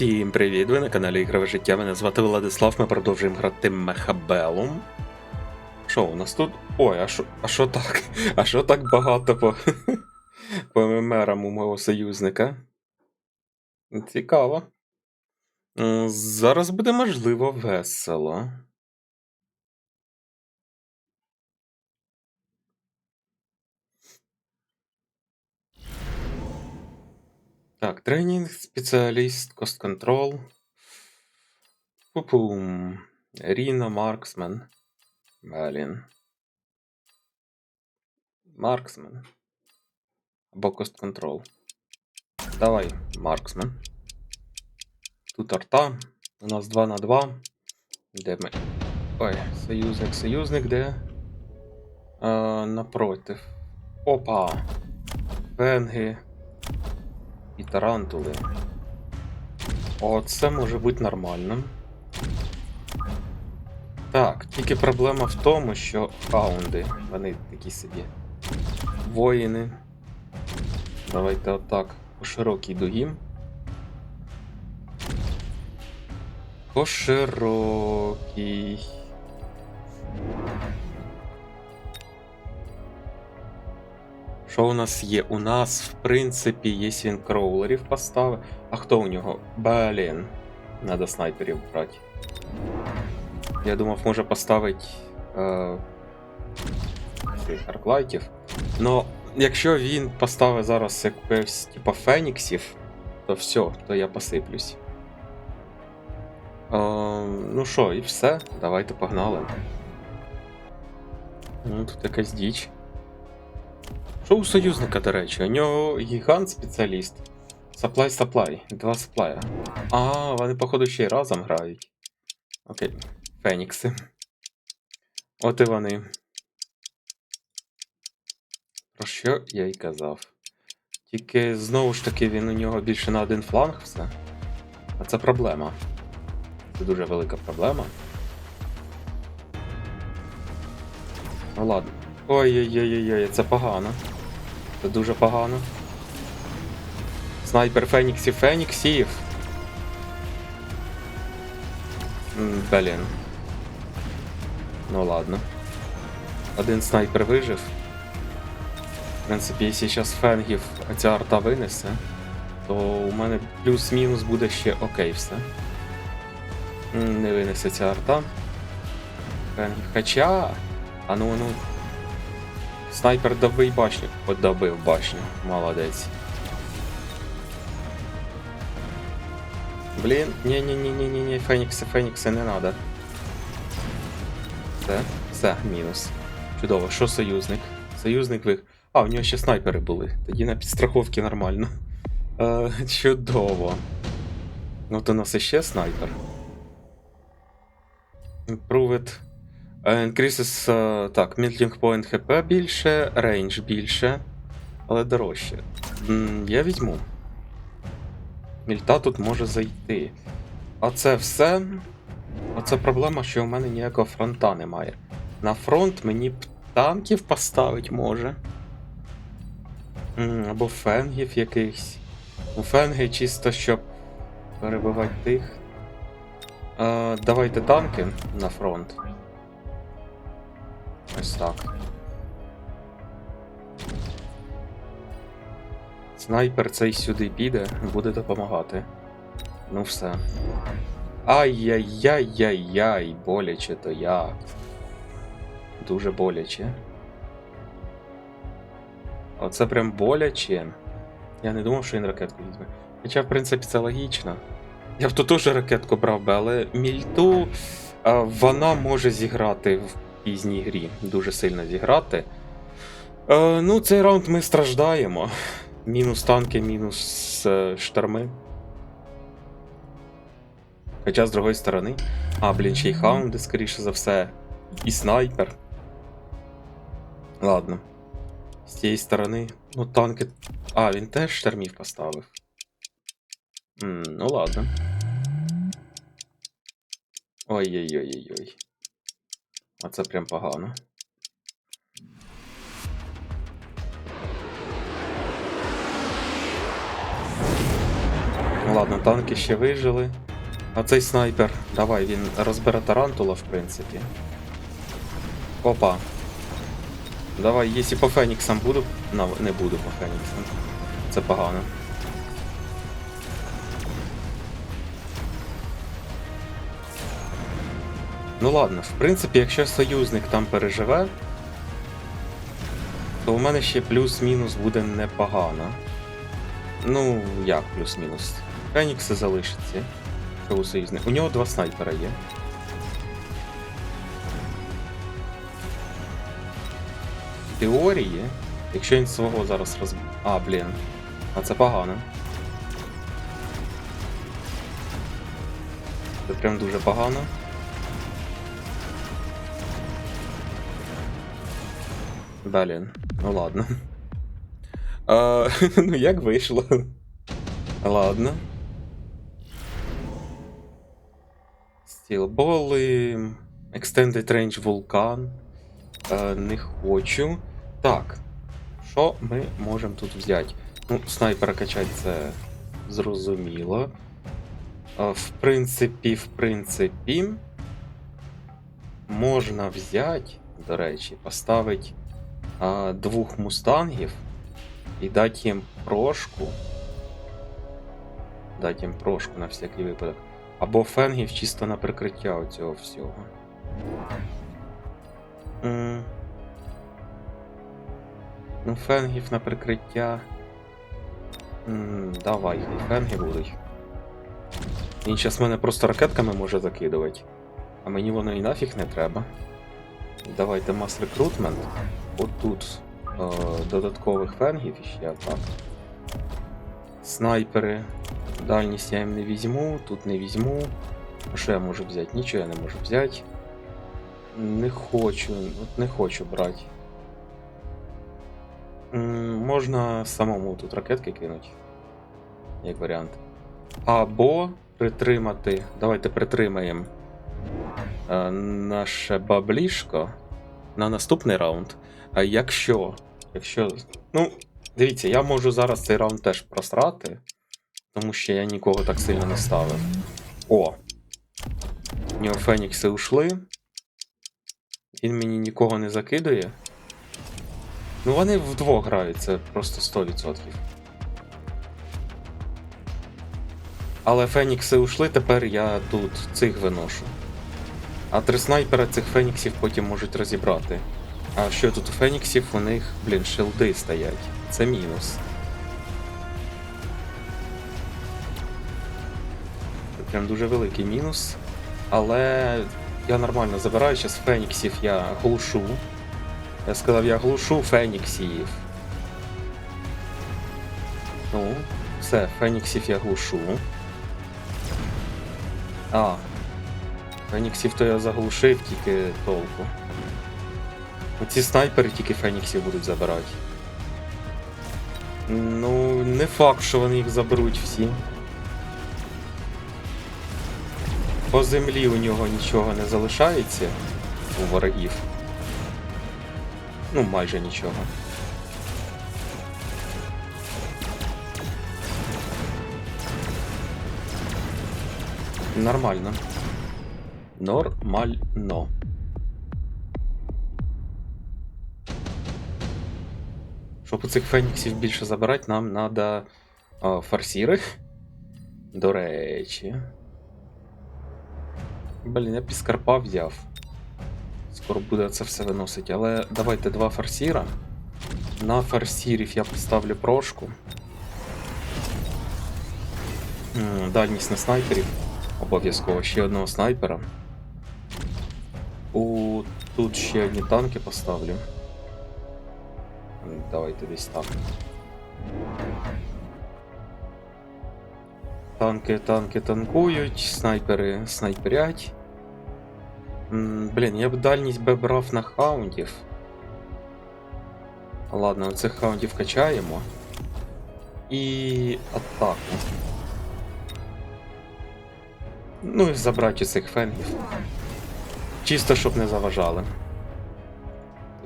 Всім привіт! Ви на каналі Ігрове життя. Мене звати Владислав. Ми продовжуємо грати Мехабелум. Що у нас тут? Ой, а що, а що так? А що так багато по, по ММРам у мого союзника? Цікаво. Зараз буде можливо весело. Так, тренінг, спеціаліст, кост контрол. Пупум. Ріна Марксмен. Блін. Марксмен. Або кост контрол. Давай, Марксмен. Тут арта. У нас 2 на 2. Де ми? Ой, союзник, союзник, де? А, напротив. Опа! Венги. Тарантули. Оце може бути нормально. Так, тільки проблема в тому, що хаунди, вони такі собі воїни. Давайте отак по широкій дугі. По широкій. Що у нас є? У нас, в принципі, є він кроулерів поставив. А хто у нього? Блін. Надо снайперів брати. Я думав, може поставити е, арклайтів. Но якщо він поставить зараз якогось типа Феніксів, то все, то я посиплюсь. Е, ну що, і все. Давайте погнали. Ну, тут якась діч. Що у союзника, до речі? У нього гігант спеціаліст. Саплай саплай. Два саплая. А, вони, походу, ще й разом грають. Окей. Фенікси. От і вони. Про що я й казав. Тільки знову ж таки він у нього більше на один фланг все. А це проблема. Це дуже велика проблема. Ну ладно. Ой-ой-ой-ой, це погано. Це дуже погано. Снайпер Феніксів Феніксів. Блін. Ну ладно. Один снайпер вижив. В принципі, якщо зараз фенгів ця арта винесе, то у мене плюс-мінус буде ще окей все. Не винесе ця арта. Фенгів. Хоча. А ну ну. Снайпер добий башню. От добив башню. Молодець. Блін, ні-ні-ні-ні-ні, Фенікси, Фенікси не надо. Все, все, мінус. Чудово, що союзник? Союзник ви. А, у нього ще снайпери були. Тоді на підстраховці нормально. Е, чудово. От у нас іще снайпер. Improved. Е, Increases, е, так, melting point HP більше, range більше, але дорожче. Я візьму. Мільта тут може зайти. А це все. Оце проблема, що у мене ніякого фронта немає. На фронт мені б танків поставить може. Або фенгів якихось. У фенги чисто щоб перебивати тих. Е, давайте танки на фронт. Ось так. Снайпер цей сюди піде, буде допомагати. Ну все. Ай-яй-яй-яй-яй, боляче то як. Дуже боляче. Оце прям боляче. Я не думав, що він ракетку візьме. Хоча, в принципі, це логічно. Я б тут теж ракетку брав би, але мільту вона може зіграти в пізній грі. Дуже сильно зіграти. Е, ну, цей раунд ми страждаємо. Мінус танки, мінус е, шторми. Хоча, з другої сторони. А, блін, ще й хаунди, скоріше за все. І снайпер. Ладно. З цієї сторони. Ну, танки. А, він теж штормів поставив. М, ну ладно. Ой-ой-ой-ой-ой. А це прям погано. Ну ладно. Танки ще вижили. А цей снайпер, давай, він розбере тарантула, в принципі. Опа. Давай, якщо по Феніксам буду. Не буду по Феніксам. Це погано. Ну ладно, в принципі, якщо союзник там переживе, то у мене ще плюс-мінус буде непогано. Ну, як плюс-мінус? Фенікси залишиться. У союзника. У нього два снайпера є. Теорії, якщо він свого зараз роз... А, блін. А це погано. Це прям дуже погано. Блін, ну ладно. А, ну як вийшло? Ладно. Стілболи. Extended Range Vulcan. Е, не хочу. Так. Що ми можемо тут взяти? Ну, снайпера качати це зрозуміло. Е, в принципі, в принципі. Можна взяти, до речі, поставити двох мустангів і дати їм прошку. Дати їм прошку на всякий випадок. Або фенгів чисто на прикриття цього всього. М. Ну, фенгів на прикриття. М, Давай, хай фенги будуть. Він зараз мене просто ракетками може закидувати. А мені воно і нафіг не треба. Давайте мас рекрутмент. Отут е, додаткових фенгів іще так. Снайпери. Дальність я їм не візьму, тут не візьму. А що я можу взяти? Нічого я не можу взяти. Не хочу, от не хочу брати. Можна самому тут ракетки кинути. Як варіант. Або притримати. Давайте притримаємо е, наше баблішко на наступний раунд. А якщо. Якщо. Ну, дивіться, я можу зараз цей раунд теж просрати. Тому що я нікого так сильно не ставив. О! Нього Фенікси ушли. Він мені нікого не закидує. Ну вони вдвох грають, це просто 100%. Але Фенікси ушли, тепер я тут цих виношу. А три снайпера цих Феніксів потім можуть розібрати. А що тут у Феніксів? У них, блін, шилди стоять. Це мінус. Прям дуже великий мінус. Але я нормально забираю, зараз Феніксів я глушу. Я сказав, я глушу Феніксів. Ну, все, Феніксів я глушу. А. Феніксів то я заглушив, тільки толку. Оці снайпери тільки Феніксів будуть забирати. Ну, не факт, що вони їх заберуть всі. По землі у нього нічого не залишається у ворогів. Ну, майже нічого. Нормально. Нормально. Щоб у цих феніксів більше забирати, нам треба форсіри. До речі. Блін, я піскарпа взяв. Скоро буде це все виносить, але давайте два форсіра. На форсірів я поставлю прошку. Дальність на снайперів. Обов'язково ще одного снайпера. У тут ще одні танки поставлю. Давайте десь так. Танки, танки танкують, снайпери снайперять. Блін, я б дальність би брав на хаундів. Ладно, цих хаундів качаємо. І атаку. Ну і забрати цих фенгів. Чисто, щоб не заважали.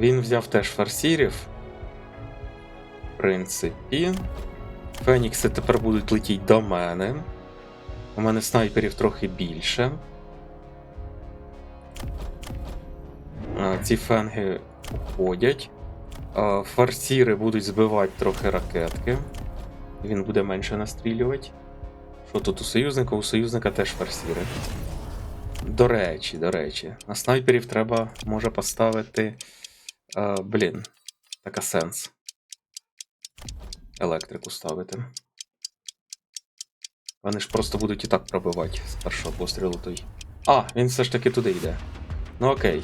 Він взяв теж фарсірів. В принципі. Фенікси тепер будуть летіти до мене. У мене снайперів трохи більше. Ці фенги уходять. Фарсіри будуть збивати трохи ракетки. Він буде менше настрілювати. Що тут у союзника? У союзника теж фарсіри. До речі, до речі, на снайперів треба може поставити. А, блін, така сенс. Електрику ставити. Вони ж просто будуть і так пробивати з першого пострілу той. А, він все ж таки туди йде. Ну окей.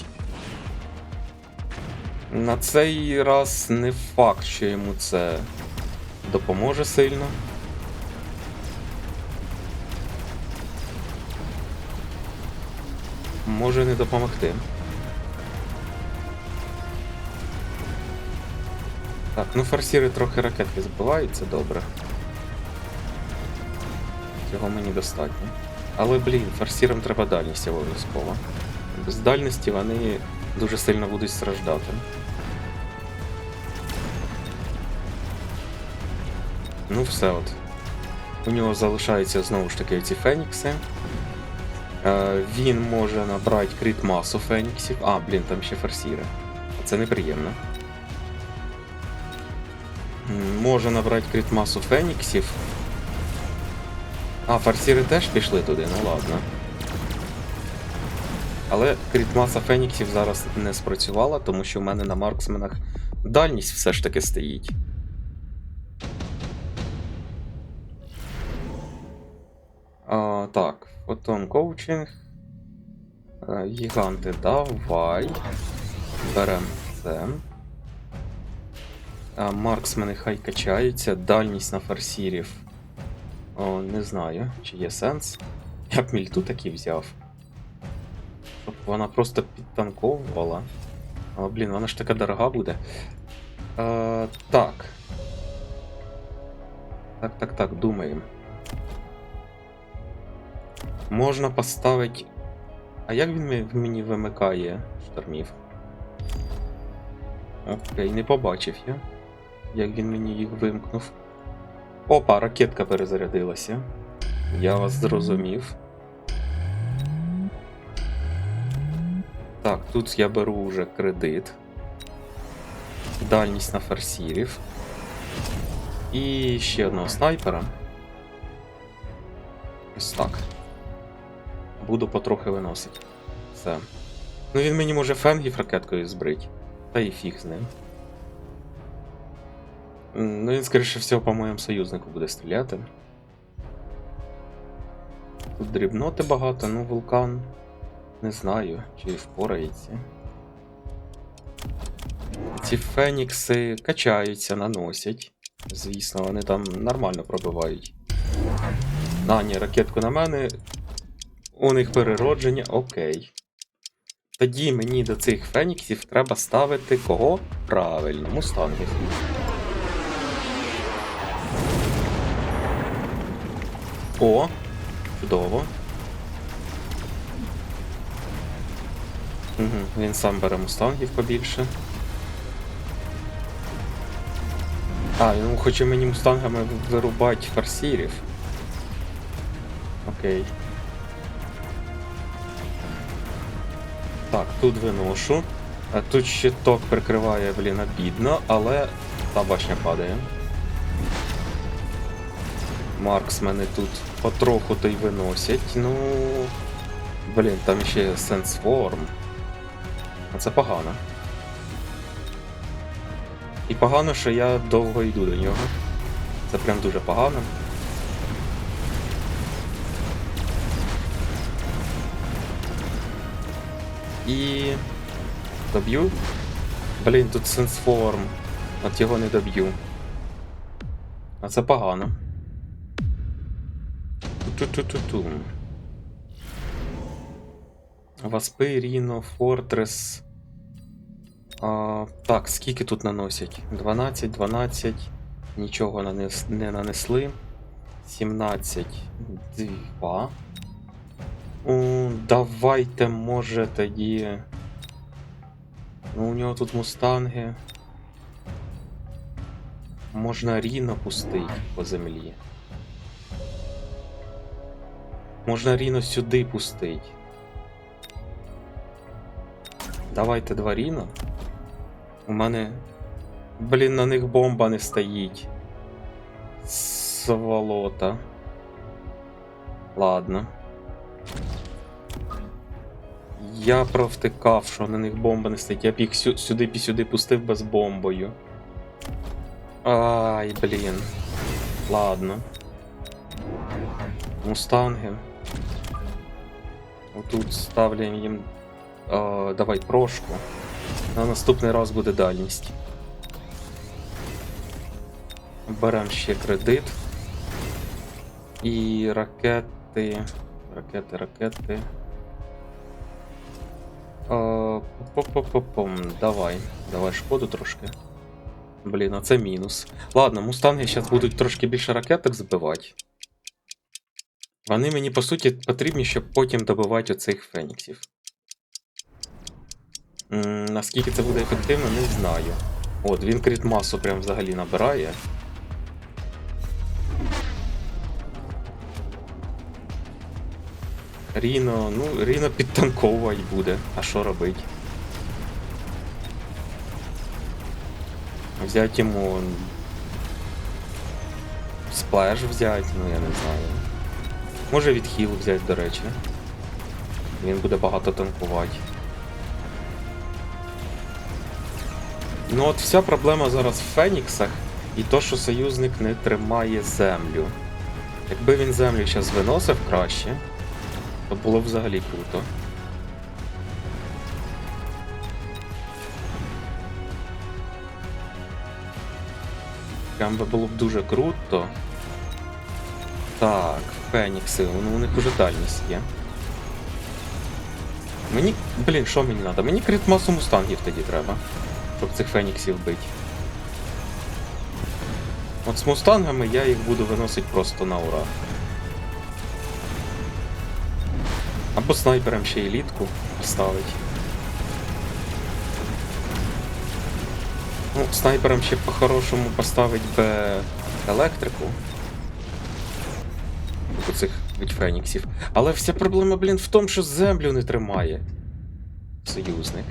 На цей раз не факт, що йому це допоможе сильно. Може не допомогти. Так, ну форсіри трохи ракетки збивають, це добре. Цього мені достатньо. Але, блін, форсірам треба дальність обов'язково. Без дальності вони дуже сильно будуть страждати. Ну, все от. У нього залишаються знову ж таки ці фенікси. Е, він може набрати крит масу феніксів. А, блін, там ще форсіри. Це неприємно. Може набрати крит масу феніксів. А, форсіри теж пішли туди, ну ладно. Але крітмаса Феніксів зараз не спрацювала, тому що в мене на марксменах дальність все ж таки стоїть. А, так, фотон коучинг. Гіганти, давай. Берем це. А, марксмени хай качаються. Дальність на форсірів. О, не знаю, чи є сенс. Я б мільту таки взяв. Щоб вона просто підтанковувала. Але, блін, вона ж така дорога буде. Е, так. Так, так, так, думаємо. Можна поставити. А як він мені- вимикає штормів? Окей, не побачив я. Як він мені їх вимкнув. Опа, ракетка перезарядилася. Я вас зрозумів. Так, тут я беру вже кредит. Дальність на форсірів. І ще одного снайпера. Ось так. Буду потрохи виносити. Все. Ну він мені може фенгів ракеткою збрить. Та і фіг з ним. Ну він, скоріше всього, по моєму союзнику буде стріляти. Тут дрібноти багато, ну вулкан. Не знаю, чи впорається. Ці фенікси качаються, наносять. Звісно, вони там нормально пробивають. На, ні, ракетку на мене. У них переродження, окей. Тоді мені до цих феніксів треба ставити кого? Правильно, мустангів. О, чудово. Угу, він сам бере мустангів побільше. А, він хоче мені мустангами вирубати фарсірів. Окей. Так, тут виношу. Тут щиток прикриває, блін, обідно, але та башня падає. Маркс мене тут потроху то й виносять. Ну. Блін, там ще сенсформ. А це погано. І погано, що я довго йду до нього. Це прям дуже погано. І. Доб'ю? Блін, тут сенсформ. От його не доб'ю. А це погано. Ту-ту-ту-ту. Васпи, Ріно, Фортрес. А, так, скільки тут наносять? 12, 12. Нічого не нанесли. 17. 2. Давайте, може, тоді. Ну, у нього тут мустанги. Можна Ріно пустити по землі. Можна Ріно сюди пустить. Давайте два Ріно. У мене. Блін, на них бомба не стоїть. Сволота. Ладно. Я провтикав, що на них бомба не стоїть. Я б їх сю- сюди б сюди пустив без бомбою. Ай, блін. Ладно. Мустанги. Отут ставлю їм. А, давай прошку. На наступний раз буде дальність. Беремо ще кредит. І ракети. Ракети, ракети. А, По-по-по-пом. Давай. Давай шкоду трошки. Блін, а це мінус. Ладно, мустанги зараз будуть трошки більше ракеток збивати. Вони мені по суті потрібні, щоб потім добивати оцих феніксів. М, наскільки це буде ефективно, не знаю. От, він крит масу прям взагалі набирає. Ріно, ну, Ріно підтанковувати буде. А що робить? Взять йому. Сплеш взять, ну я не знаю. Може відхіл взяти, до речі. Він буде багато танкувати. Ну от вся проблема зараз в Феніксах і то, що союзник не тримає землю. Якби він землю зараз виносив краще, то було взагалі круто. Прям би було б дуже круто. Так, Фенікси, ну у них уже дальність є. Мені. Блін, що мені треба? Мені крит масу мустангів тоді треба. Щоб цих феніксів бити. От з мустангами я їх буду виносити просто на ура. Або снайпером ще елітку поставить. Ну, снайпером ще по-хорошому поставить би електрику. От цих від феніксів. Але вся проблема, блін, в тому, що землю не тримає. Союзник.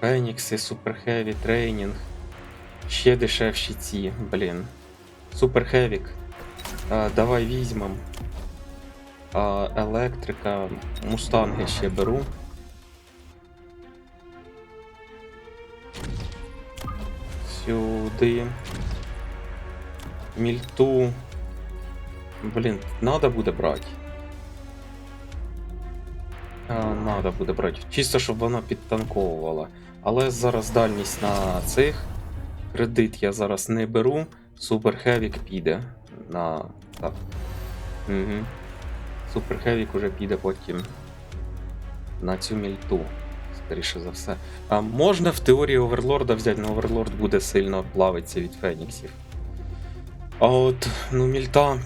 Фенікси, суперхеві, трейнінг. Ще дешевші ці, блін. Суперхевік. Давай візьмем. А, електрика, мустанги ще беру. Сюди. Мільту. Блін, надо буде брати. А, надо буде брати. Чисто, щоб вона підтанковувала. Але зараз дальність на цих. Кредит я зараз не беру. Супер Хевік піде на. Так. Угу. Супер Хевік уже піде потім на цю мільту. Скоріше за все. А можна в теорії Оверлорда взяти, але Оверлорд буде сильно плавитися від Феніксів. А от, ну, мільта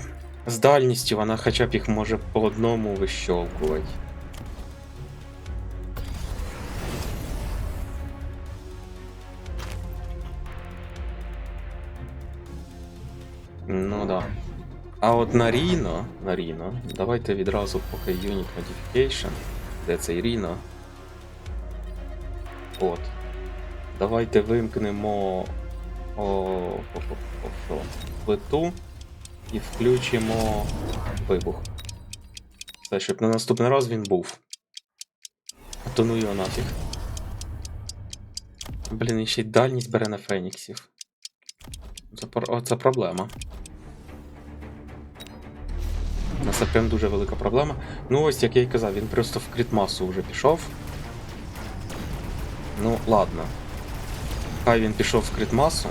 з дальністю, вона хоча б їх може по одному вищовкувати. Ну да. А от на Ріно, на Ріно, давайте відразу поки Unit Modification, де цей Ріно. От. Давайте вимкнемо о, о, о, о, плиту і включимо вибух. Все, щоб на наступний раз він був. А ну його нафіг. Блін, і ще й дальність бере на Феніксів. Це, це проблема. Це прям дуже велика проблема. Ну ось, як я й казав, він просто в крітмасу вже пішов. Ну, ладно. Хай він пішов в критмасу.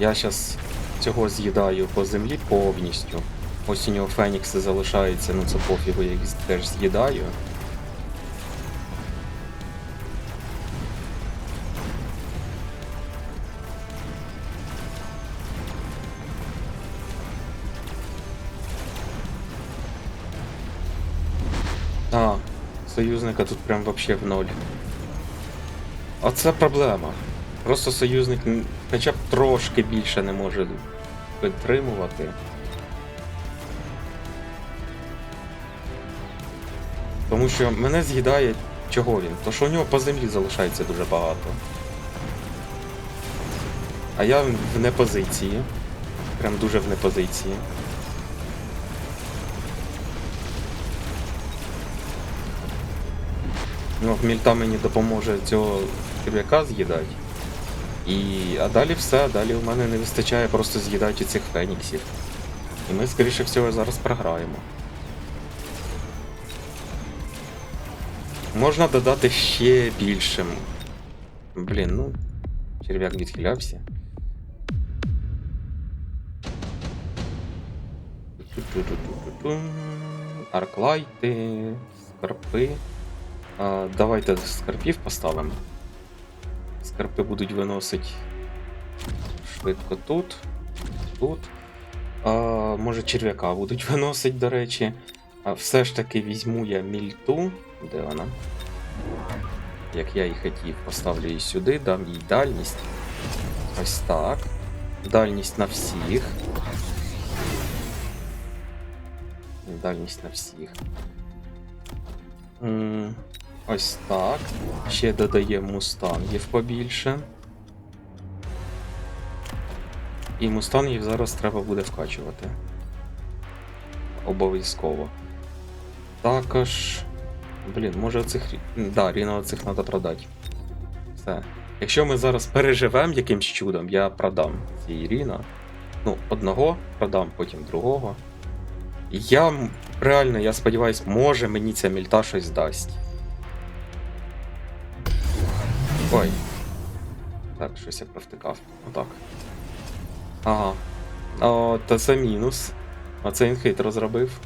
Я зараз цього з'їдаю по землі повністю. Ось у нього фенікси залишаються, ну це пофігу, я їх теж з'їдаю. союзника тут прям вообще в ноль. Оце проблема. Просто союзник хоча б трошки більше не може підтримувати. Тому що мене з'їдає чого він? То що у нього по землі залишається дуже багато. А я в непозиції. Прям дуже в непозиції. Ну, мільта мені допоможе цього черв'яка з'їдати. І. А далі все, далі у мене не вистачає просто з'їдати цих феніксів. І ми, скоріше всього, зараз програємо. Можна додати ще більшим. Блін, ну. Черв'як відхилявся. Арклайти, скарпи. А, давайте скарпів поставимо. Скарпи будуть виносити швидко тут. Тут. А, може черв'яка будуть виносити, до речі. А все ж таки візьму я мільту. Де вона? Як я і хотів, поставлю її сюди, дам їй дальність. Ось так. Дальність на всіх. Дальність на всіх. Ось так. Ще додаємо мустангів побільше. І мустангів зараз треба буде вкачувати. Обов'язково. Також. Блін, може оцих. Да, ріно оцих треба продати. Все. Якщо ми зараз переживемо якимсь чудом, я продам ці ріна. Ну, одного продам, потім другого. Я реально, я сподіваюсь, може мені ця мільта щось дасть. Ой. Так, щось я провтикав. Отак. Ага. О, та це мінус. Оце він хитро зробив.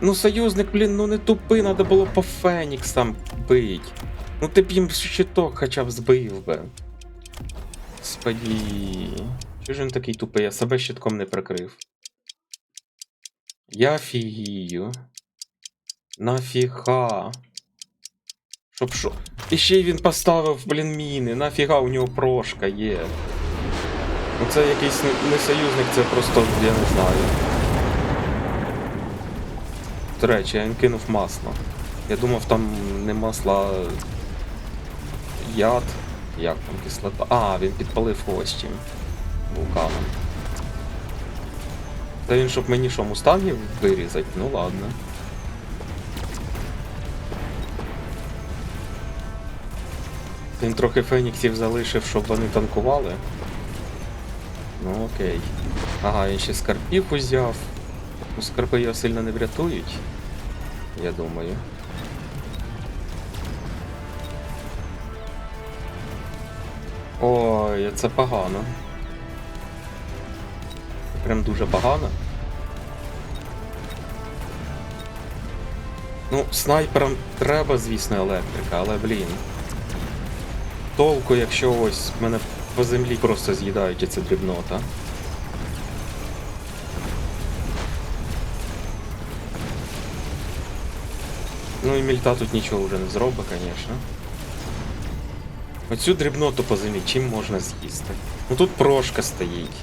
Ну, союзник, блін, ну не тупи, треба було по Феніксам бить. Ну ти б їм щиток хоча б збив би. Господі. Чого ж він такий тупий? Я себе щитком не прикрив. Я фігію. Нафіга. Щоб що? І ще й він поставив, блін, міни. Нафіга у нього прошка є. Ну це якийсь не, союзник, це просто, я не знаю. До речі, він кинув масло. Я думав, там не масло, яд. Як там кислота? А, він підпалив ось. Вулканом. Та він щоб мені що, мустангів вирізати? Ну ладно. Він трохи феніксів залишив, щоб вони танкували. Ну окей. Ага, він ще скарпів узяв. Ну, скарпи його сильно не врятують. Я думаю. Ой, це погано. Прям дуже погано. Ну, снайперам треба, звісно, електрика, але блін. Толку, якщо ось мене по землі просто з'їдають і це дрібнота. Ну і мільта тут нічого вже не зробить, звісно. Оцю дрібноту по землі чим можна з'їсти? Ну тут прошка стоїть.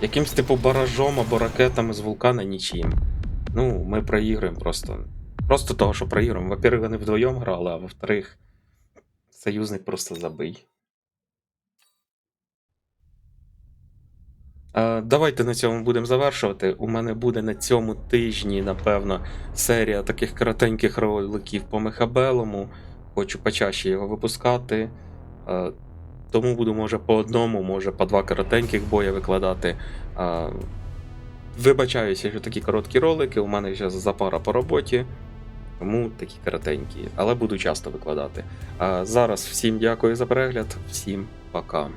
Якимсь типу баражом або ракетами з вулкана нічим. Ну, ми проіграємо просто. Просто того, що проіграємо. Во-первых, вони вдвоєм грали, а во-вторых, союзник просто забий. Давайте на цьому будемо завершувати. У мене буде на цьому тижні, напевно, серія таких коротеньких роликів по Мехабелому. Хочу почаще його випускати. Тому буду, може, по одному, може, по два коротеньких боя викладати. Вибачаюся, що такі короткі ролики. У мене зараз запара по роботі. Тому такі коротенькі, але буду часто викладати. А зараз всім дякую за перегляд, всім пока.